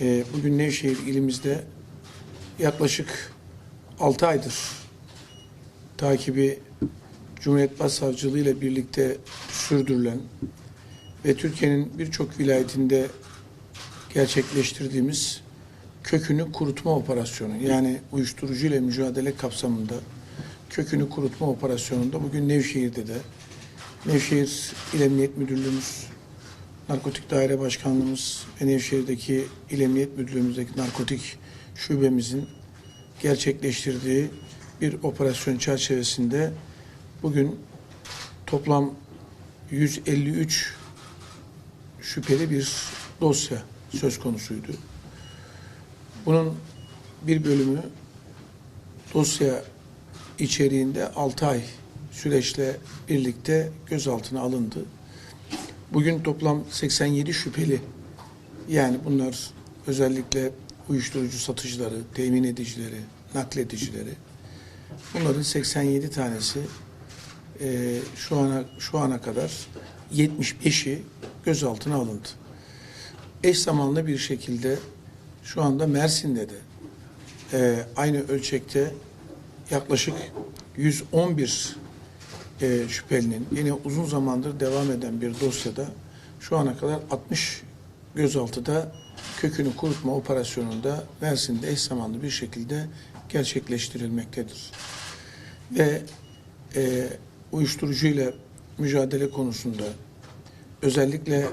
Ee, bugün Nevşehir ilimizde yaklaşık 6 aydır takibi Cumhuriyet Başsavcılığı ile birlikte sürdürülen ve Türkiye'nin birçok vilayetinde gerçekleştirdiğimiz kökünü kurutma operasyonu yani uyuşturucu ile mücadele kapsamında kökünü kurutma operasyonunda bugün Nevşehir'de de Nevşehir İl Emniyet Müdürlüğümüz, Narkotik Daire Başkanlığımız ve Nevşehir'deki İl Emniyet Müdürlüğümüzdeki narkotik şubemizin gerçekleştirdiği bir operasyon çerçevesinde bugün toplam 153 şüpheli bir dosya söz konusuydu. Bunun bir bölümü dosya içeriğinde 6 ay süreçle birlikte gözaltına alındı. Bugün toplam 87 şüpheli yani bunlar özellikle uyuşturucu satıcıları, temin edicileri, nakledicileri bunların 87 tanesi e, şu ana şu ana kadar 75'i gözaltına alındı. Eş zamanlı bir şekilde şu anda Mersin'de de e, aynı ölçekte yaklaşık 111 e, şüphelinin yine uzun zamandır devam eden bir dosyada şu ana kadar 60 gözaltıda kökünü kurutma operasyonunda Mersin'de eş zamanlı bir şekilde gerçekleştirilmektedir. Ve e, uyuşturucuyla mücadele konusunda özellikle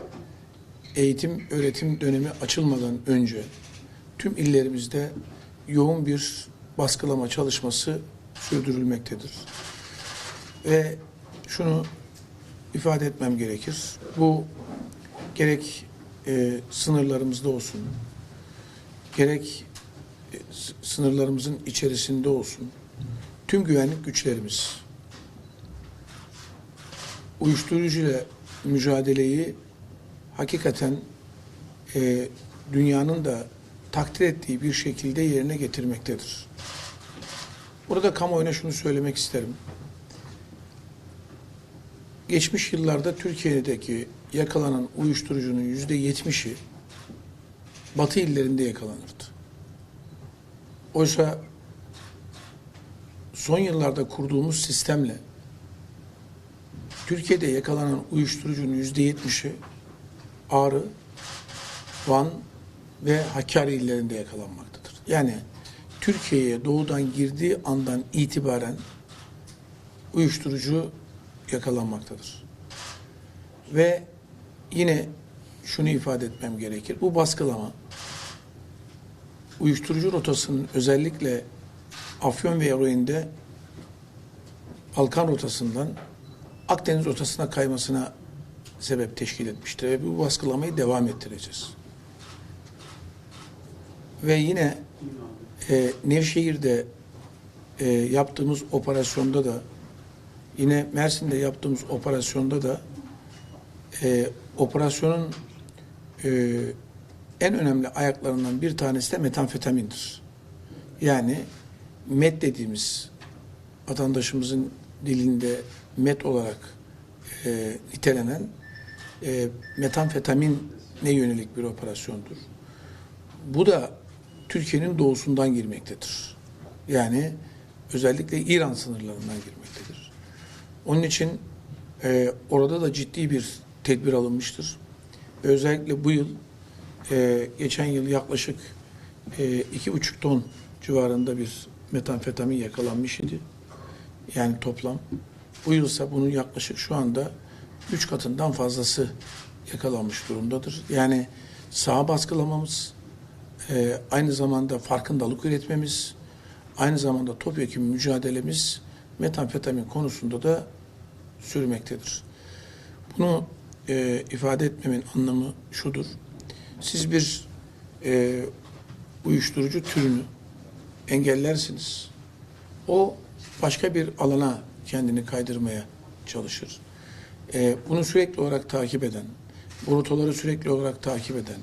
eğitim öğretim dönemi açılmadan önce tüm illerimizde yoğun bir baskılama çalışması sürdürülmektedir. Ve şunu ifade etmem gerekir. Bu gerek e, sınırlarımızda olsun, gerek e, sınırlarımızın içerisinde olsun, tüm güvenlik güçlerimiz uyuşturucuyla mücadeleyi hakikaten e, dünyanın da takdir ettiği bir şekilde yerine getirmektedir. Burada kamuoyuna şunu söylemek isterim. Geçmiş yıllarda Türkiye'deki yakalanan uyuşturucunun yüzde yetmişi batı illerinde yakalanırdı. Oysa son yıllarda kurduğumuz sistemle Türkiye'de yakalanan uyuşturucunun yüzde yetmişi Ağrı, Van ve Hakkari illerinde yakalanmaktadır. Yani Türkiye'ye doğudan girdiği andan itibaren uyuşturucu yakalanmaktadır. Ve yine şunu ifade etmem gerekir. Bu baskılama uyuşturucu rotasının özellikle Afyon ve eroinde Balkan rotasından Akdeniz rotasına kaymasına sebep teşkil etmiştir ve bu baskılamayı devam ettireceğiz. Ve yine e, Nevşehir'de e, yaptığımız operasyonda da yine Mersin'de yaptığımız operasyonda da e, operasyonun e, en önemli ayaklarından bir tanesi de metamfetamindir. Yani met dediğimiz vatandaşımızın dilinde met olarak e, nitelenen e, metamfetamine yönelik bir operasyondur. Bu da Türkiye'nin doğusundan girmektedir. Yani özellikle İran sınırlarından girmektedir. Onun için e, orada da ciddi bir tedbir alınmıştır. Özellikle bu yıl, e, geçen yıl yaklaşık e, iki buçuk ton civarında bir metamfetamin yakalanmış idi. Yani toplam. Bu yılsa bunun yaklaşık şu anda üç katından fazlası yakalanmış durumdadır. Yani sağ baskılamamız, e, aynı zamanda farkındalık üretmemiz, aynı zamanda topyekun mücadelemiz metamfetamin konusunda da sürmektedir. Bunu e, ifade etmemin anlamı şudur. Siz bir e, uyuşturucu türünü engellersiniz. O başka bir alana kendini kaydırmaya çalışır. E, bunu sürekli olarak takip eden, bu rotaları sürekli olarak takip eden,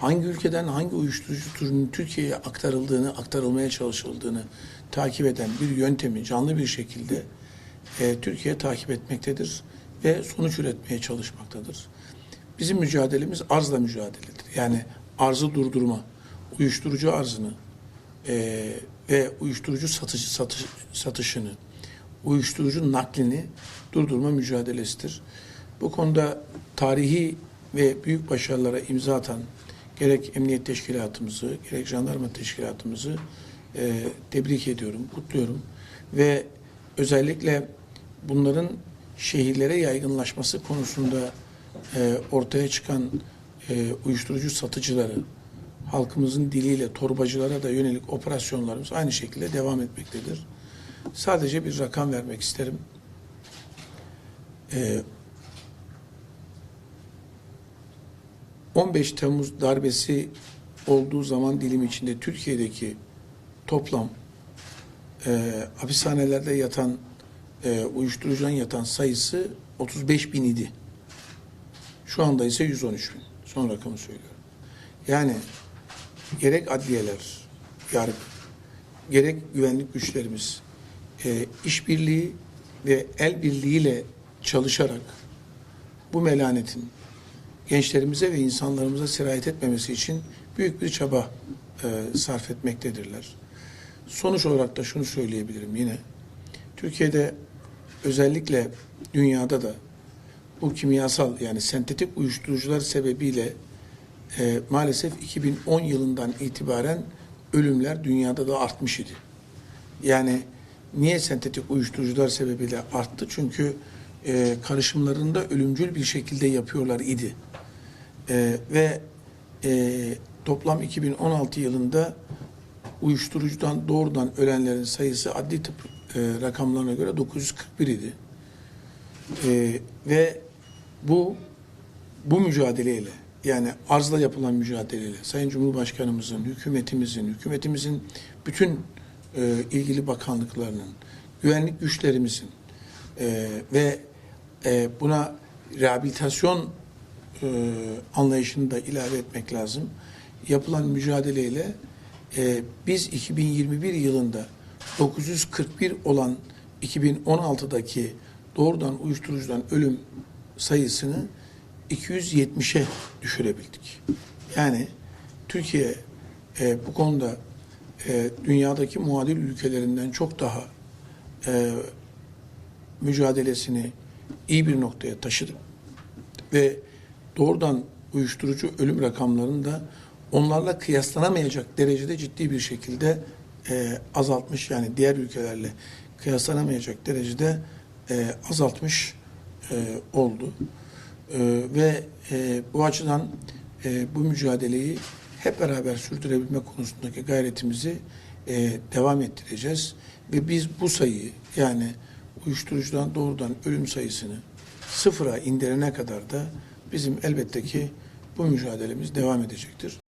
hangi ülkeden hangi uyuşturucu türünün Türkiye'ye aktarıldığını, aktarılmaya çalışıldığını takip eden bir yöntemi canlı bir şekilde e, Türkiye takip etmektedir ve sonuç üretmeye çalışmaktadır. Bizim mücadelemiz arzla mücadeledir. Yani arzı durdurma, uyuşturucu arzını e, ve uyuşturucu satışı, satış, satışını, uyuşturucu naklini durdurma mücadelesidir. Bu konuda tarihi ve büyük başarılara imza atan gerek emniyet teşkilatımızı, gerek jandarma teşkilatımızı e, tebrik ediyorum, kutluyorum. Ve özellikle bunların şehirlere yaygınlaşması konusunda e, ortaya çıkan e, uyuşturucu satıcıları, halkımızın diliyle torbacılara da yönelik operasyonlarımız aynı şekilde devam etmektedir. Sadece bir rakam vermek isterim. E, 15 Temmuz darbesi olduğu zaman dilimi içinde Türkiye'deki toplam e, hapishanelerde yatan e, uyuşturucudan yatan sayısı 35 bin idi. Şu anda ise 113 bin. Son rakamı söylüyorum. Yani gerek adliyeler, yargı, gerek güvenlik güçlerimiz e, işbirliği ve el birliğiyle çalışarak bu melanetin gençlerimize ve insanlarımıza sirayet etmemesi için büyük bir çaba e, sarf etmektedirler. Sonuç olarak da şunu söyleyebilirim yine. Türkiye'de özellikle dünyada da bu kimyasal yani sentetik uyuşturucular sebebiyle e, maalesef 2010 yılından itibaren ölümler dünyada da artmış idi. Yani niye sentetik uyuşturucular sebebiyle arttı? Çünkü e, karışımlarında ölümcül bir şekilde yapıyorlar idi. E, ve e, toplam 2016 yılında uyuşturucudan doğrudan ölenlerin sayısı adli tıp e, rakamlarına göre 941 idi. E, ve bu bu mücadeleyle yani arzla yapılan mücadeleyle Sayın Cumhurbaşkanımızın, hükümetimizin, hükümetimizin bütün e, ilgili bakanlıklarının, güvenlik güçlerimizin e, ve e, buna rehabilitasyon e, anlayışını da ilave etmek lazım. Yapılan mücadeleyle e, biz 2021 yılında 941 olan 2016'daki doğrudan uyuşturucudan ölüm sayısını 270'e düşürebildik. Yani Türkiye e, bu konuda e, dünyadaki muadil ülkelerinden çok daha e, mücadelesini iyi bir noktaya taşıdı. Ve doğrudan uyuşturucu ölüm rakamlarını da onlarla kıyaslanamayacak derecede ciddi bir şekilde e, azaltmış. Yani diğer ülkelerle kıyaslanamayacak derecede e, azaltmış e, oldu. E, ve e, bu açıdan e, bu mücadeleyi hep beraber sürdürebilme konusundaki gayretimizi e, devam ettireceğiz. Ve biz bu sayıyı yani uyuşturucudan doğrudan ölüm sayısını sıfıra indirene kadar da bizim elbette ki bu mücadelemiz devam edecektir.